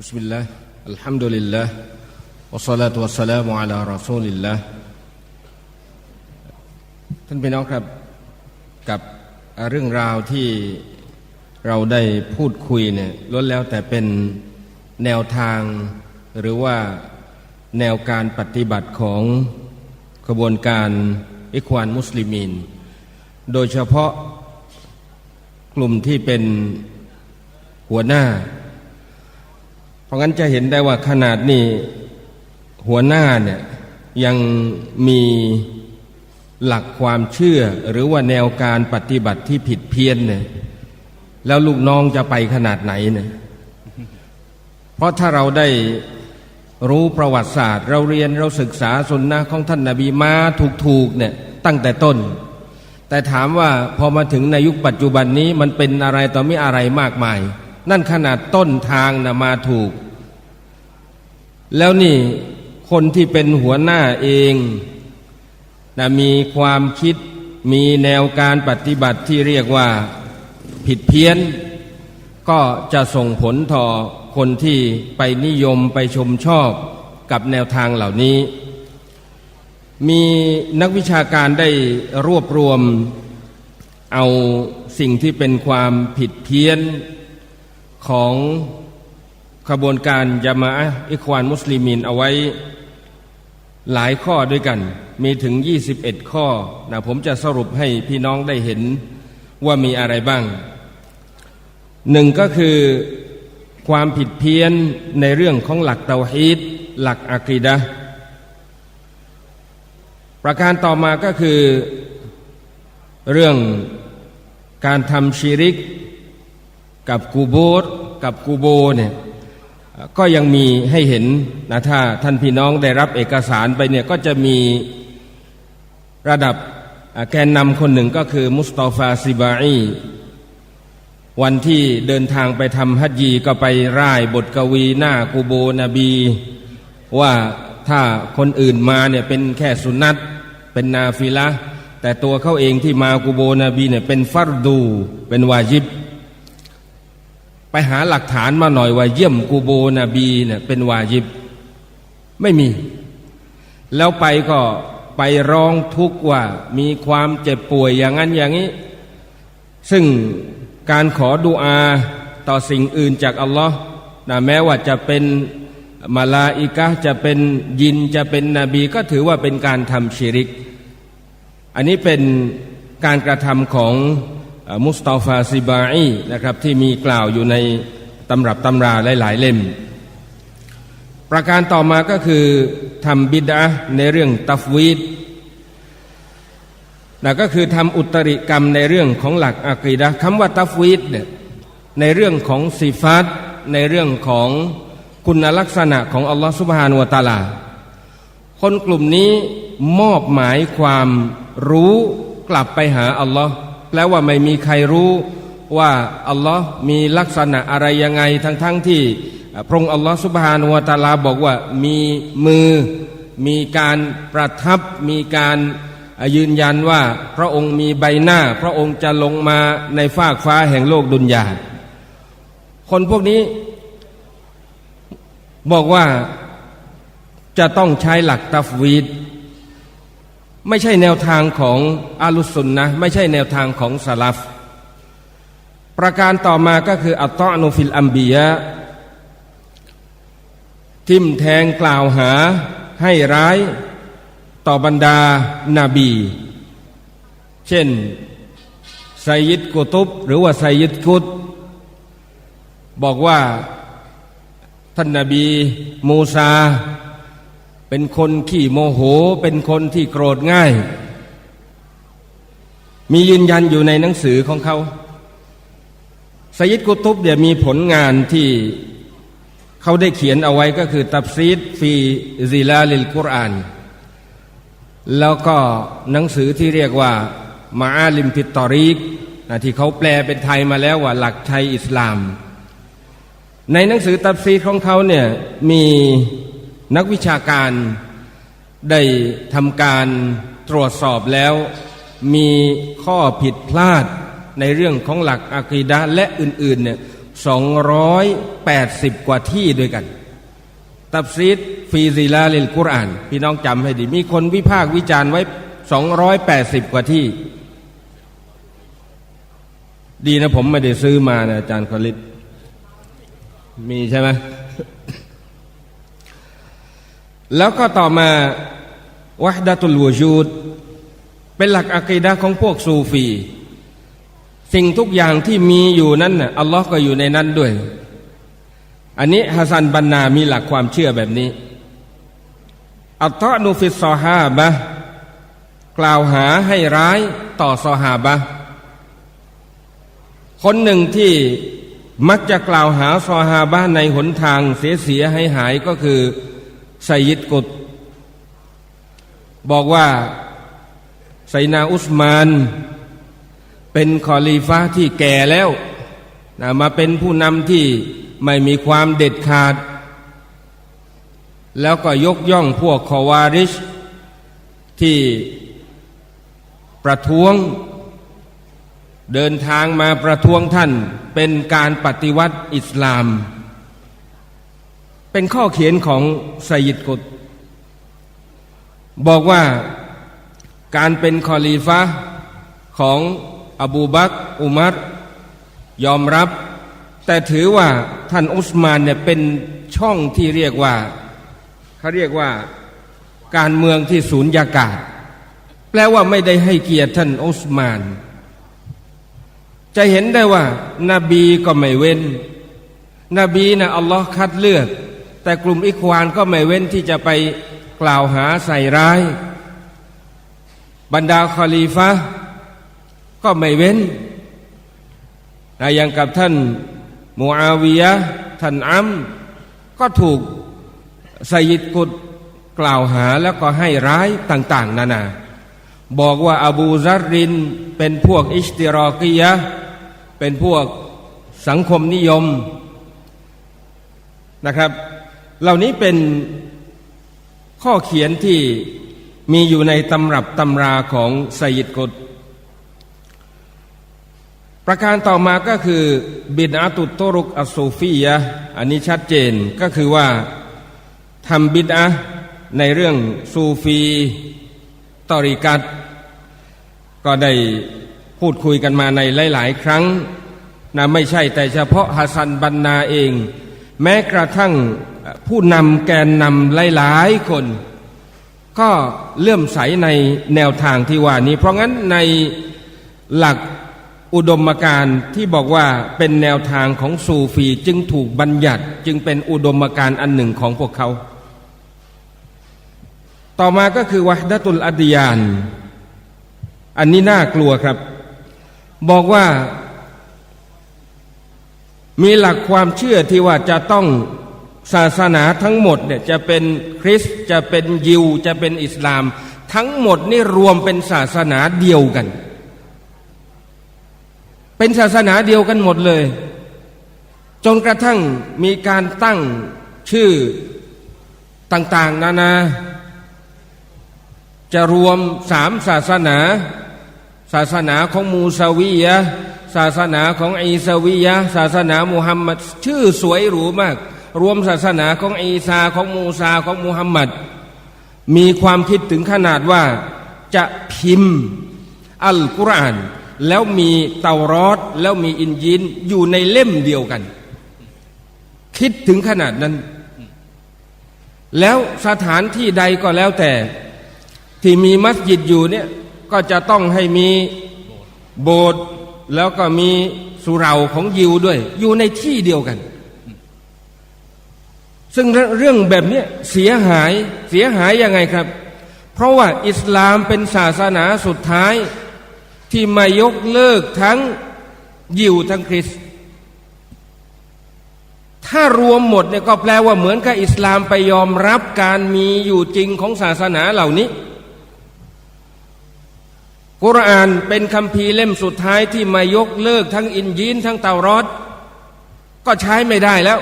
بسم الله الحمد لله والصلاة والسلام على رسول الله ท่านพี่น้องครับกับเรื่องราวที่เราได้พูดคุยเนี่ยล้วนแล้วแต่เป็นแนวทางหรือว่าแนวการปฏิบัติของขบวนการอิควานมุสลิมีน โดยเฉพาะกลุ่มที่เป็นหัวหน้า เพ ราะงั้นจะเห็นได้ว่าขนาดนี้หัวหน้าเนี่ยยังมีหลักความเชื่อ หรือว่าแนวการปฏิบัติที่ผิดเพี้ยนเนี่ยแล้วลูกน้องจะไปขนาดไหนเนี่ยเพราะถ้าเราได้รู้ประวัติศาสตร์ เราเรียนเราศึกษาสุนนะของท่านนาบีมาถูกๆเนี่ยตั้งแต่ต้น แต่ถามว่าพอมาถึงในยุคปัจจุบันนี้มันเป็นอะไรต่อไม่อะไรมากมาย นั่นขนาดต้นทางนะมาถูก แล้วนี่คนที่เป็นหัวหน้าเองนะมีความคิดมีแนวการปฏิบัติที่เรียกว่าผิดเพี้ยน ก็จะส่งผลต่อคนที่ไปนิยมไปชมชอบกับแนวทางเหล่านี้ มีนักวิชาการได้รวบรวม เอาสิ่งที่เป็นความผิดเพี้ยนของ ขบวนการยามาอะห์อิควานมุสลิมินเอาไว้หลายข้อด้วยกัน มีถึง 21 ข้อนะผมจะสรุปให้พี่น้องได้เห็นว่ามีอะไรบ้างหนึ่งก็คือความผิดเพี้ยนในเรื่องของหลักเตาฮีดหลักอะกีดะประการต่อมาก็คือเรื่องการทำชีริก กับกูโบสกับกูโบเนี่ย ก็ยังมีให้เห็นนะถ้าท่านพี่น้องได้รับเอกสารไปเนี่ยก็จะมีระดับแกนนำคนหนึ่งก็คือมุสตอฟาซิบาอีวันที่เดินทางไปทำฮัจญีก็ไปร่ายบทกวีหน้ากูโบนบี ว่าถ้าคนอื่นมาเนี่ยเป็นแค่สุนัตเป็นนาฟิละแต่ตัวเขาเองที่มากูโบนบีเนี่ยเป็นฟัรดู เป็นวาจิบ ไปหาหลักฐานมาหน่อยว่าเยี่ยมกูโบนบีเนี่ยเป็นวาจิบ ไม่มี แล้วไปก็ไปร้องทุกข์ว่ามีความเจ็บป่วยอย่างนั้นอย่างนี้ ซึ่งการขอดุอาต่อสิ่งอื่นจากอัลลอฮ์นะแม้ว่าจะเป็นมาลาอิกะจะเป็นยินจะเป็นนบีก็ถือว่าเป็นการทำชิริก อันนี้เป็นการกระทำของ มุสตาฟาซิบาอีนะครับที่มีกล่าวอยู่ในตำรับตำราหลาย ๆ เล่ม ประการต่อมาก็คือทำบิดาในเรื่องตัฟวีดนะก็คือทำอุตริกรรมในเรื่องของหลักอะกีดะคำว่าตัฟวีดเนี่ยในเรื่องของสีฟัตในเรื่องของคุณลักษณะของอัลลอฮฺสุบฮานุวตาลา คนกลุ่มนี้มอบหมายความรู้กลับไปหาอัลลอฮ์ แปลว่าไม่มีใครรู้ว่าอัลลอฮ์มีลักษณะอะไรยังไงทั้งๆทที่พระองค์อัลลอฮ์สุบฮานุวะตาลาบอกว่ามีมือ มีการประทับ มีการยืนยันว่าพระองค์มีใบหน้า พระองค์จะลงมาในฟากฟ้าแห่งโลกดุนยาคนพวกนี้บอกว่าจะต้องใช้หลักตัฟวีด ไม่ใช่แนวทางของอาลุสุนนะไม่ใช่แนวทางของสลัฟ ประการต่อมาก็คืออัตตอนุฟิลอัมบียะทิมแทงกล่าวหาให้ร้ายต่อบรรดานาบี เช่นไซยิดกุตุบหรือว่าไซยิดกุตบอกว่าท่านนาบีมูซา เป็นคนขี้โมโห เป็นคนที่โกรธง่าย มียืนยันอยู่ในหนังสือของเขาไซยิดกุตุบเดี๋ยวมีผลงานที่เขาได้เขียนเอาไว้ก็คือตับซีดฟีซิลาลิลกุรอาน แล้วก็หนังสือที่เรียกว่ามาอาลิมพิตอริกที่เขาแปลเป็นไทยมาแล้วว่าหลักชัยอิสลาม ในหนังสือตับซีดของเขาเนี่ยมี นักวิชาการได้ทำการตรวจสอบแล้ว มีข้อผิดพลาดในเรื่องของหลักอะกีดะและอื่นๆเนี่ย280 กว่าที่ด้วยกัน ตับซีดฟีซิลาลิลกุรอาน พี่น้องจำให้ดี มีคนวิพากษ์วิจารณ์ไว้ 280 กว่าที่ ดีนะผมไม่ได้ซื้อมานะอาจารย์คลิตมีใช่ไหม แล้วก็ต่อมาวะดะตุลวจูดเป็นหลักอะกีดะของพวกซูฟี สิ่งทุกอย่างที่มีอยู่นั้นน่ะอัลลอฮ์ก็อยู่ในนั้นด้วย อันนี้ฮัสซันบันนามีหลักความเชื่อแบบนี้ อัตตะนูฟิสซอฮาบะกล่าวหาให้ร้ายต่อซอฮาบะคนหนึ่งที่มักจะกล่าวหาซอฮาบะในหนทางเสียเสียให้หายก็คือ ไซยิดกุตบอกว่าไซนาอุสมาน เป็นคอลีฟ้าที่แก่แล้วนะมาเป็นผู้นำที่ไม่มีความเด็ดขาด แล้วก็ยกย่องพวกคอวาริช ที่ประท้วง เดินทางมาประท้วงท่านเป็นการปฏิวัติอิสลาม เป็นข้อเขียนของไซยิดกุตบอกว่าการเป็นคอลีฟะของอบูบักอุมัรยอมรับ แต่ถือว่าท่านอุสมานเนี่ยเป็นช่องที่เรียกว่าเขาเรียกว่าการเมืองที่ศูนยากาศ แปลว่าไม่ได้ให้เกียรติท่านอุสมาน จะเห็นได้ว่านบีก็ไม่เว้น นบีนะอัลลอฮ์คัดเลือก แต่กลุ่มอิควานก็ไม่เว้นที่จะไปกล่าวหาใส่ร้าย บรรดาคอลีฟะก็ไม่เว้นนะอย่างกับท่านมูอาวิยะท่านอัมก็ถูกไซยิดกุดกล่าวหาแล้วก็ให้ร้ายต่าง ๆนานาบอกว่าอบูซารินเป็นพวกอิสติรอกียะเป็นพวกสังคมนิยมนะครับ เหล่านี้เป็นข้อเขียนที่มีอยู่ในตำรับตำราของไซยิดกุดประการต่อมาก็คือบิดอาตุตรุกอัสูฟียะอันนี้ชัดเจนก็คือว่าทำบิดอะในเรื่องซูฟีตอริกัตก็ได้พูดคุยกันมาในหลาย ๆ ครั้งนะไม่ใช่แต่เฉพาะฮัสซันบันนาเอง แม้กระทั่ง ผู้นำแกนนำหลายๆคน ก็เลื่อมใสในแนวทางที่ว่านี้ เพราะงั้นในหลักอุดมการณ์ที่บอกว่าเป็นแนวทางของซูฟีจึงถูกบัญญัติจึงเป็นอุดมการณ์อันหนึ่งของพวกเขา ต่อมาก็คือวะดะตุลอดียาน อันนี้น่ากลัวครับ บอกว่า มีหลักความเชื่อที่ว่าจะต้อง ศาสนาทั้งหมดเนี่ยจะเป็นคริสต์จะเป็นยิว จะเป็นอิสลาม ทั้งหมดนี่รวมเป็นศาสนาเดียวกัน เป็นศาสนาเดียวกันหมดเลย จนกระทั่งมีการตั้งชื่อต่างๆ นานา จะรวมสามศาสนา ศาสนาของมูซาวียะศาสนาของอีซาวียะศาสนามุฮัมมัดชื่อสวยหรูมาก รวมศาสนาของอีซาของมูซาของมุฮัมหมัด มีความคิดถึงขนาดว่าจะพิมพ์อัลกุรอานแล้วมีเตารอดแล้วมีอินยินอยู่ในเล่มเดียวกัน คิดถึงขนาดนั้น แล้วสถานที่ใดก็แล้วแต่ ที่มีมัสยิดอยู่เนี่ยก็จะต้องให้มีโบสถ์แล้วก็มีสุเหราของยิวด้วย อยู่ในที่เดียวกัน ซึ่งเรื่องแบบนี้เสียหายเสียหายยังไงครับ เพราะว่าอิสลามเป็นศาสนาสุดท้าย ที่มายกเลิกทั้งยิวทั้งคริสต์ถ้ารวมหมดเนี่ยก็แปลว่าเหมือนกับอิสลามไปยอมรับการมีอยู่จริงของศาสนาเหล่านี้กุรอานเป็นคำพีเล่มสุดท้ายที่มายกเลิกทั้งอินยีนทั้งเตารอดก็ใช้ไม่ได้แล้ว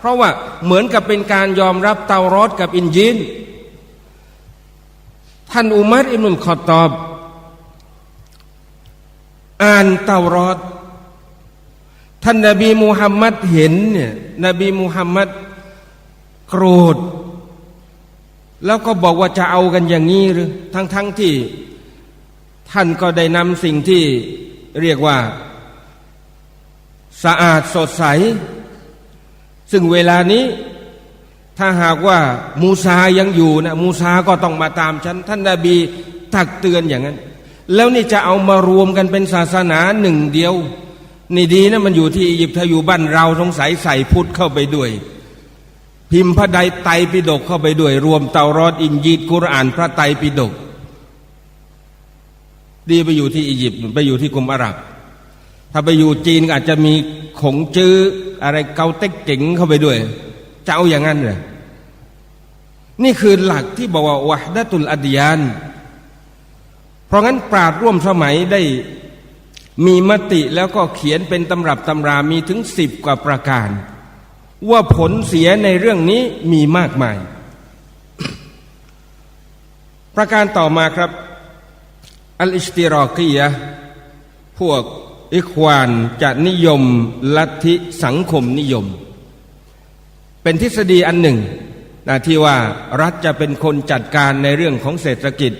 เพราะว่าเหมือนกับเป็นการยอมรับเตารอดกับอินยีนท่านอุมัรอิมุลขอตอบ อ่านเตารอดท่านนบีมูฮัมมัดเห็นเนี่ยนบีมูฮัมมัดโกรธ แล้วก็บอกว่าจะเอากันอย่างนี้หรือทั้งๆทที่ ท่านก็ได้นำสิ่งที่เรียกว่า สะอาดสดใส ซึ่งเวลานี้ถ้าหากว่ามูซายังอยู่นะมูซาก็ต้องมาตามฉัน ท่านนาบีตักเตือนอย่างนั้น แล้วนี่จะเอามารวมกันเป็นศาสนาหนึ่งเดียว นี่ดีนะมันอยู่ที่อียิปต์ถ้าอยู่บ้านเราสงสัยใส่พุทธเข้าไปด้วย พิมพ์พระไดไตรปิฎกเข้าไปด้วย รวมเตารอดอินยีดกุรอานพระไตรปิฎกดีไปอยู่ที่อียิปต์ไปอยู่ที่กรุงอาหรับ ถ้าไปอยู่จีนอาจจะมีขงจื้ออะไรเกาเต็กเก๋งเข้าไปด้วยจะเอาอย่างนั้นเหรอนี่คือหลักที่บอกว่าวะดะตุลอดียานเพราะงั้นปราดร่วมสมัยได้มีมติแล้วก็เขียนเป็นตำรับตำรามีถึงสิบกว่าประการ ว่าผลเสียในเรื่องนี้มีมากมาย ประการต่อมาครับ อัลอิสติรอกียะพวก อิควานจะนิยมลัทธิสังคมนิยม เป็นทฤษฎีอันหนึ่งนะที่ว่ารัฐจะเป็นคนจัดการในเรื่องของเศรษฐกิจ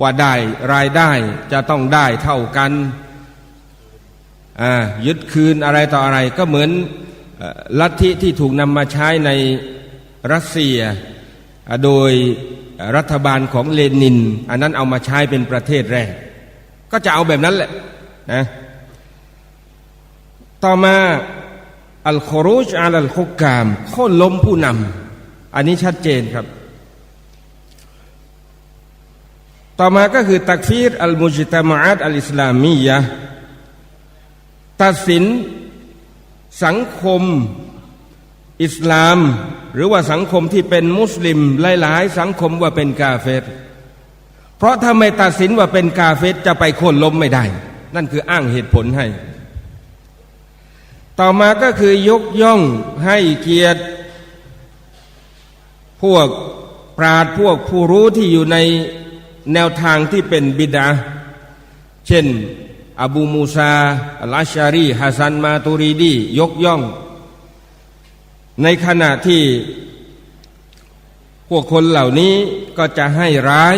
ว่าได้รายได้จะต้องได้เท่ากันยึดคืนอะไรต่ออะไรก็เหมือนลัทธิที่ถูกนำมาใช้ในรัสเซีย โดยรัฐบาลของเลนิน อันนั้นเอามาใช้เป็นประเทศแรก ก็จะเอาแบบนั้นแหละนะ ต่อมาอัลคอรูจอัลคุกกามโค่นล้มผู้นำอันนี้ชัดเจนครับ ต่อมาก็คือตักฟีรอัลมุจิตมาอัตอัลอิสลามียะตัดสินสังคมอิสลาม หรือว่าสังคมที่เป็นมุสลิมหลาย ๆ สังคมว่าเป็นกาเฟรเพราะถ้าไม่ตัดสินว่าเป็นกาเฟรจะไปโค่นล้มไม่ได้ นั่นคืออ้างเหตุผลให้ ต่อมาก็คือยกย่องให้เกียรติ พวกปราดพวกผู้รู้ที่อยู่ในแนวทางที่เป็นบิดา เช่น อบูมูซาลาชารีฮัสันมาตูรีดี ยกย่อง ในขณะที่พวกคนเหล่านี้ก็จะให้ร้าย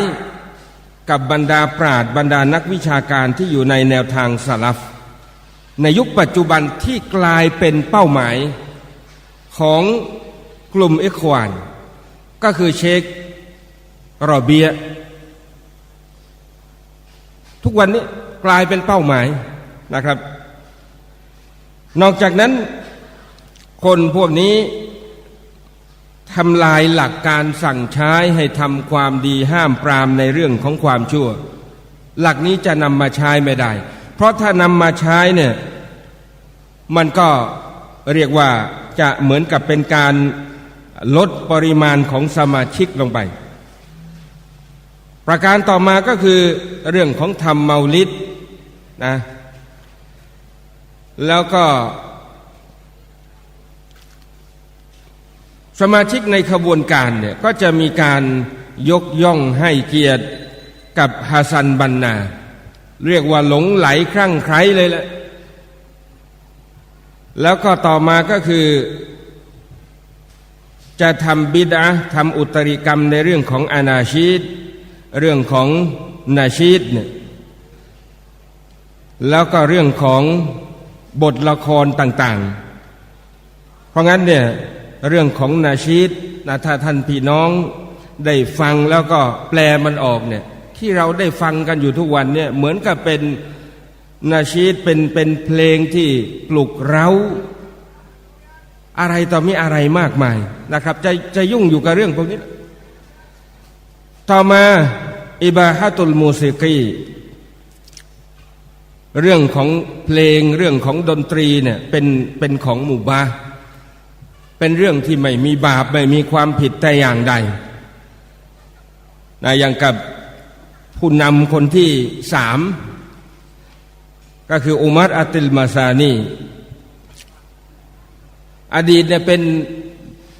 กับบรรดาปราดบรรดานักวิชาการที่อยู่ในแนวทางสลับ ในยุคปัจจุบันที่กลายเป็นเป้าหมายของกลุ่มเอควาน ก็คือเชครอเบีย ทุกวันนี้กลายเป็นเป้าหมายนะครับ นอกจากนั้นคนพวกนี้ทำลายหลักการสั่งใช้ให้ทำความดีห้ามปรามในเรื่องของความชั่ว หลักนี้จะนำมาใช้ไม่ได้ เพราะถ้านำมาใช้เนี่ยมันก็เรียกว่าจะเหมือนกับเป็นการลดปริมาณของสมาชิกลงไป ประการต่อมาก็คือเรื่องของธรรมเมาลิดนะแล้วก็ สมาชิกในขบวนการเนี่ยก็จะมีการยกย่องให้เกียรติกับฮัสซันบันนา เรียกว่าหลงไหลครั่งไคล้เลยแหละแล้วก็ต่อมาก็คือ จะทำบิดาทำอุตริกรรมในเรื่องของอนาชีตเรื่องของนาชีตเนี่ยแล้วก็เรื่องของบทละครต่าง ๆ เพราะงั้นเนี่ยเรื่องของนาชีตนะถ้าท่านพี่น้องได้ฟังแล้วก็แปลมันออกเนี่ย ที่เราได้ฟังกันอยู่ทุกวันเนี่ยเหมือนกับเป็นนาชีตเป็นเป็นเพลงที่ปลุกเร้า อะไรต่อมีอะไรมากมายนะครับ จะจะยุ่งอยู่กับเรื่องพวกนี้ ต่อมาอิบาฮะตุลมูสิกีเรื่องของเพลงเรื่องของดนตรีเนี่ยเป็นเป็นของหมู่บาเป็นเรื่องที่ไม่มีบาปไม่มีความผิดแต่อย่างใดนะอย่างกับ ผู้นำคนที่สามก็คืออุมัรอัติลมาซานีอดีตเนี่ยเป็น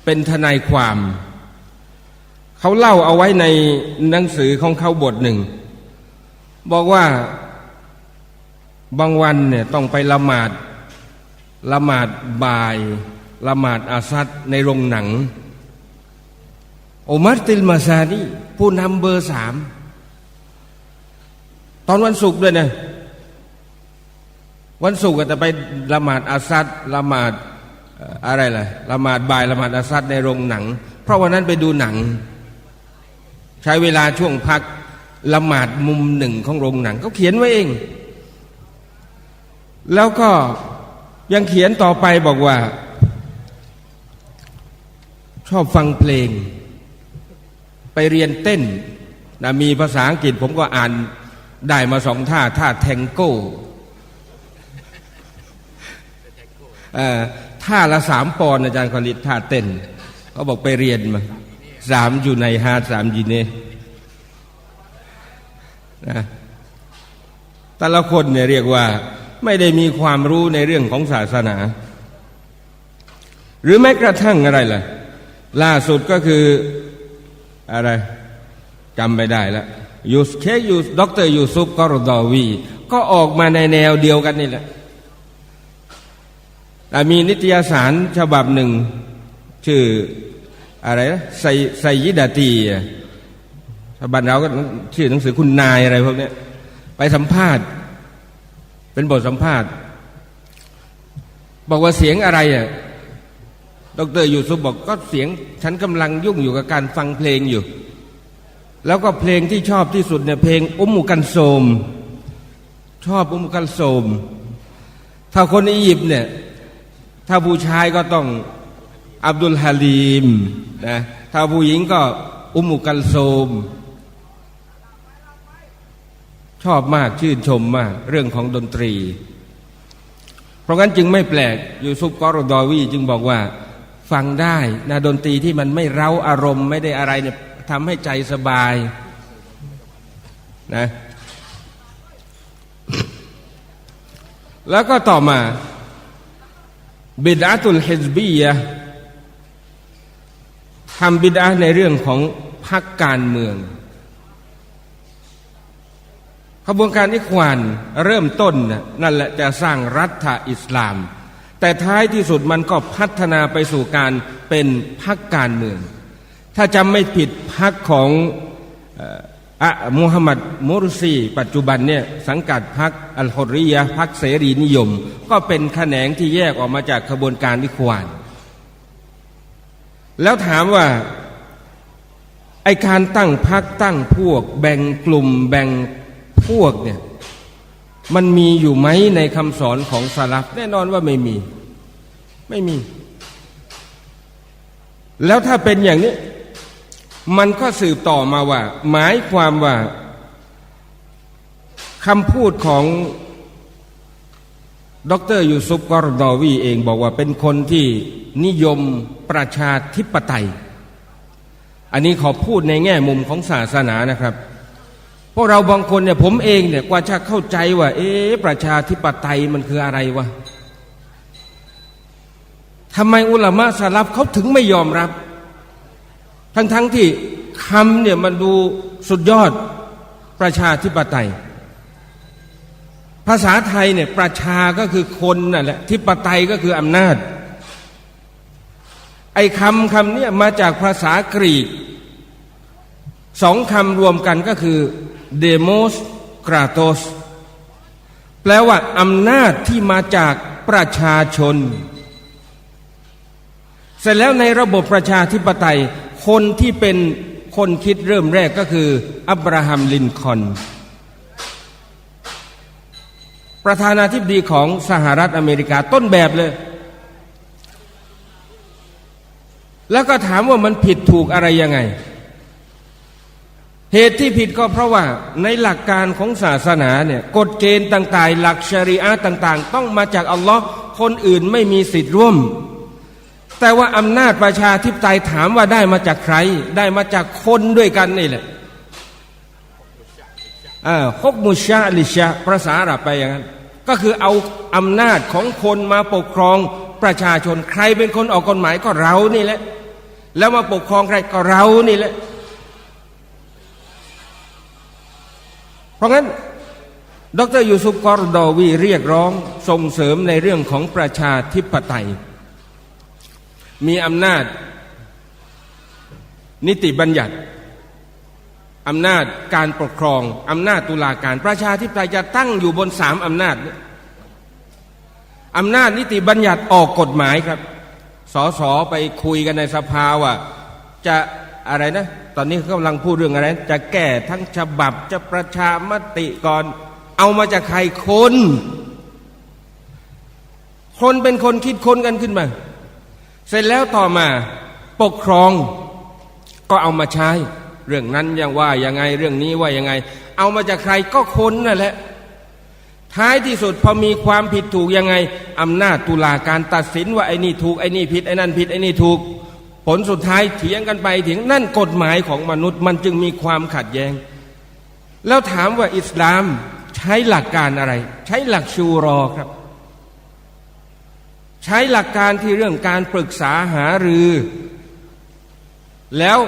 เป็นทนายความ เขาเล่าเอาไว้ในหนังสือของเขาบทหนึ่ง บอกว่าบางวันเนี่ยต้องไปละหมาดละหมาดบ่ายละหมาดอาซัดในโรงหนังอุมัรติลมาซานีผู้นำเบอร์สาม อนวันศุกร์ด้วยนะวันศุกร์ก็จะไปละหมาดอาซัดละหมาดเอ่ออะไรล่ะละหมาดบ่ายละหมาดอาซัดในโรงหนัง เพราะวันนั้นไปดูหนัง ใช้เวลาช่วงพักละหมาดมุมหนึ่งของโรงหนังเขาเขียนไว้เอง แล้วก็ยังเขียนต่อไปบอกว่า ชอบฟังเพลง ไปเรียนเต้นนะมีภาษาอังกฤษผมก็อ่าน ได้มาสองท่าท่าแทงโก้เอ่อท่าละสามปอนด์อาจารย์คลิตท่าเต้นเขาบอกไปเรียนมาสามอยู่ในฮาสามยีเนนะแต่ละคนเนี่ยเรียกว่า ไม่ได้มีความรู้ในเรื่องของศาสนา หรือแม้กระทั่งอะไรล่ะ ล่าสุดก็คืออะไรจำไม่ได้แล้ว ยูสเคยูสด็อกเตอร์ยูซุปกอรดอวี ก็ออกมาในแนวเดียวกันนี่แหละแต่มีนิตยสารฉบับหนึ่ง ชื่ออะไรนะไซไซยิดาตีฉบับเราก็ชื่อหนังสือคุณนายอะไรพวกนี้ไปสัมภาษณ์ เป็นบทสัมภาษณ์ บอกว่าเสียงอะไรอะดรยูซุปบอกก็เสียงฉันกำลังยุ่งอยู่กับการฟังเพลงอยู่ แล้วก็เพลงที่ชอบที่สุดเนี่ยเพลงอุมมุกันโซมชอบอุมมุกันโซมถ้าคนอียิปต์เนี่ยถ้าผู้ชายก็ต้องอับดุลฮาลีมนะถ้าผู้หญิงก็อุมมุกันโซมชอบมากชื่นชมมาก เรื่องของดนตรี เพราะงั้นจึงไม่แปลกยูซุปกอรดอวีจึงบอกว่า ฟังได้นะดนตรีที่มันไม่เร้าอารมณ์ไม่ได้อะไรเนี่ย ทำให้ใจสบายนะแล้วก็ต่อมาบิดาตุลฮิซบียะทำบิดาในเรื่องของพรรคการเมือง ขบวนการอิควานเริ่มต้นนั่นแหละจะสร้างรัฐอิสลาม แต่ท้ายที่สุดมันก็พัฒนาไปสู่การเป็นพรรคการเมือง ถ้าจำไม่ผิดพรรคของอะมูฮัมหมัดมุรซี ปัจจุบันเนี่ยสังกัดพรรคอัลฮอริยะพรรคเสรีนิยม ก็เป็นแขนงที่แยกออกมาจากขบวนการอิควาน แล้วถามว่าไอการตั้งพรรคตั้งพวก แบ่งกลุ่มแบ่งพวกเนี่ยมันมีอยู่ไหมในคำสอนของสลับแน่นอนว่าไม่มี ไม่มี แล้วถ้าเป็นอย่างนี้ มันก็สืบต่อมาว่า หมายความว่าคำพูดของดรยูซุปกอร์ดอวีเองบอกว่าเป็นคนที่นิยมประชาธิปไตย อันนี้ขอพูดในแง่มุมของศาสนานะครับพวกเราบางคนเนี่ยผมเองเนี่ยกว่าจะเข้าใจว่า เอ๊ประชาธิปไตยมันคืออะไรวะทำไมอุลามะสลับเขาถึงไม่ยอมรับ ทั้งๆทที่คำเนี่ยมันดูสุดยอดประชาธิปไตย ภาษาไทยเนี่ยประชาก็คือคนนั่นแหละธิปไตยก็คืออำนาจ ไอ้คำคำเนี่ยมาจากภาษากรีกสองคำรวมกันก็คือ demos kratos แปลว่าอำนาจที่มาจากประชาชน เสร็จแล้วในระบบประชาธิปไตย คนที่เป็นคนคิดเริ่มแรกก็คือ อับราฮัมลินคอน ประธานาธิบดีของสหรัฐอเมริกาต้นแบบเลย แล้วก็ถามว่ามันผิดถูกอะไรยังไง เหตุที่ผิดก็เพราะว่าในหลักการของศาสนาเนี่ยกฎเกณฑ์ต่าง ๆ หลักชริอะต่าง ๆ ต้องมาจากอัลลอฮ์คนอื่นไม่มีสิทธิ์ร่วม แต่ว่าอำนาจประชาธิปไตยถามว่าได้มาจากใคร ได้มาจากคนด้วยกันนี่แหละฮกมุชาลิชาภาษาอาหรับไปอย่างนั้น ก็คือเอาอำนาจของคนมาปกครองประชาชนใครเป็นคนออกกฎหมายก็เรานี่แหละ แล้วมาปกครองใครก็เรานี่แหละ เพราะงั้นดรยูซุฟกอร์ดอวีเรียกร้องส่งเสริมในเรื่องของประชาธิปไตย มีอำนาจ นิติบัญญัติอำนาจการปกครองอำนาจตุลาการ ประชาธิปไตยจะตั้งอยู่บนสามอำนาจอำนาจนิติบัญญัติออกกฎหมายครับสสไปคุยกันในสภาว่าจะอะไรนะ ตอนนี้เขากำลังพูดเรื่องอะไร จะแก้ทั้งฉบับจะประชามติก่อน เอามาจากใครคน คนเป็นคนคิดค้นกันขึ้นมา เสร็จแล้วต่อมาปกครองก็เอามาใช้ เรื่องนั้นยังว่ายังไงเรื่องนี้ว่ายังไง เอามาจากใครก็คนนั่นแหละ ท้ายที่สุดพอมีความผิดถูกยังไงอำนาจตุลาการตัดสินว่าไอ้นี่ถูกไอ้นี่ผิดไอ้นั่นผิดไอ้นี่ถูก ผลสุดท้ายเถียงกันไปเถียงนั่นกฎหมายของมนุษย์มันจึงมีความขัดแย้ง แล้วถามว่าอิสลามใช้หลักการอะไร ใช้หลักชูรอครับ ใช้หลักการที่เรื่องการปรึกษาหารือ แล้ว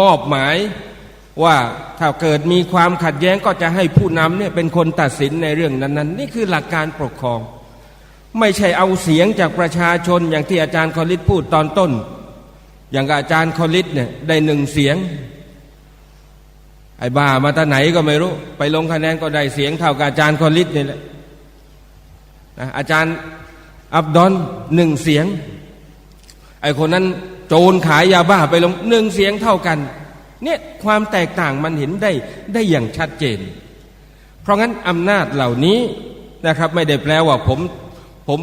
มอบหมายว่าถ้าเกิดมีความขัดแย้งก็จะให้ผู้นำเนี่ยเป็นคนตัดสินในเรื่องนั้น ๆ นี่คือหลักการปกครอง ไม่ใช่เอาเสียงจากประชาชนอย่างที่อาจารย์คอลิตพูดตอนต้น อย่างอาจารย์คอลิตเนี่ยได้หนึ่งเสียงไอ้บ้ามาตาไหนก็ไม่รู้ ไปลงคะแนนก็ได้เสียงเท่ากับอาจารย์คอลิตนี่แหละนะอาจารย์ อับดอนหนึ่งเสียง ไอ้คนนั้นโจรขายยาบ้าไปลงหนึ่งเสียงเท่ากัน เนี่ยความแตกต่างมันเห็นได้ได้อย่างชัดเจน เพราะงั้นอำนาจเหล่านี้นะครับ ไม่ได้แปลว่าผมผม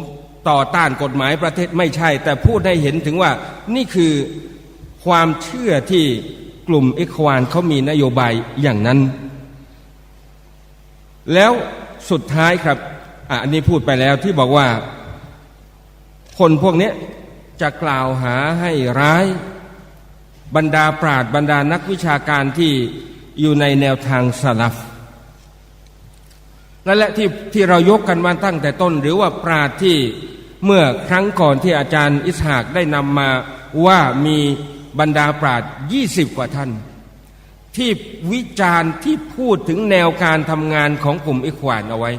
ต่อต้านกฎหมายประเทศไม่ใช่ แต่พูดให้เห็นถึงว่านี่คือความเชื่อที่กลุ่มเอกวานเขามีนโยบายอย่างนั้น แล้วสุดท้ายครับอะอันนี้พูดไปแล้วที่บอกว่า คนพวกนี้จะกล่าวหาให้ร้าย บรรดาปราดบรรดานักวิชาการที่อยู่ในแนวทางสลับนั่นแหละที่ที่เรายกกันมาตั้งแต่ต้น หรือว่าปราดที่เมื่อครั้งก่อนที่อาจารย์อิสหากได้นำมาว่ามีบรรดาปราดยี่สิบกว่าท่าน ที่วิจารณ์ที่พูดถึงแนวการทำงานของกลุ่มอิควานเอาไว้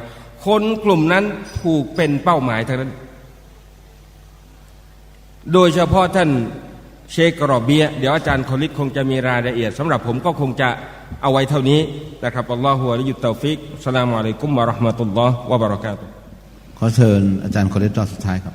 คนกลุ่มนั้นถูกเป็นเป้าหมายทั้งนั้น โดยเฉพาะท่านเชคกรอบเบีย เดี๋ยวอาจารย์คอลิดคงจะมีรายละเอียดสำหรับผมก็คงจะเอาไว้เท่านี้นะครับอัลลอฮฺวะลิยุตเตอฟิกสลามอะลัยกุมมะราะห์มะตุลลอฮ์วะบะเราะกาตุขอเชิญอาจารย์คนเล็กรอบสุดท้ายครับ